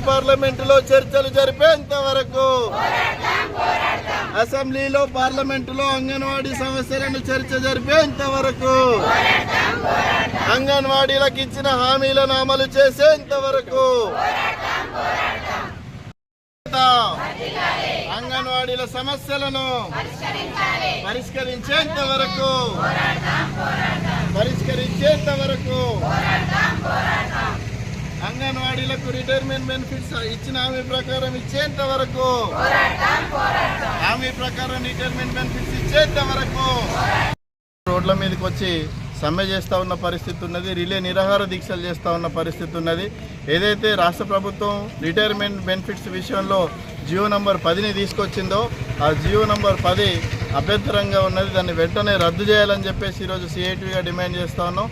పార్లమెంటులో చర్చలు జరిపేంత వరకు అసెంబ్లీలో పార్లమెంటులో అంగన్వాడీ సమస్యలను చర్చ జరిపేంత వరకు అంగన్వాడీలకు ఇచ్చిన హామీలను అమలు చేసేంత వరకు అంగన్వాడీల సమస్యలను పరిష్కరించేంత వరకు పరిష్కరించేంత వరకు అంగన్వాడీలకు రిటైర్మెంట్ బెనిఫిట్స్ ఇచ్చిన హామీ ప్రకారం ఇచ్చేంత వరకు? హామీ ప్రకారం రిటైర్మెంట్ బెనిఫిట్స్ ఇచ్చేంత వరకు? రోడ్ల మీదకి వచ్చి సమ్మె చేస్తూ ఉన్న పరిస్థితి ఉన్నది రిలే నిరాహార దీక్షలు చేస్తూ ఉన్న పరిస్థితి ఉన్నది. ఏదైతే రాష్ట్ర ప్రభుత్వం రిటైర్మెంట్ బెనిఫిట్స్ విషయంలో జియో నంబర్ పదిని తీసుకొచ్చిందో ఆ జియో నంబర్ పది అభ్యంతరంగా ఉన్నది. దాన్ని వెంటనే రద్దు చేయాలని చెప్పేసి ఈరోజు సిఐటిగా డిమాండ్ చేస్తా ఉన్నాం.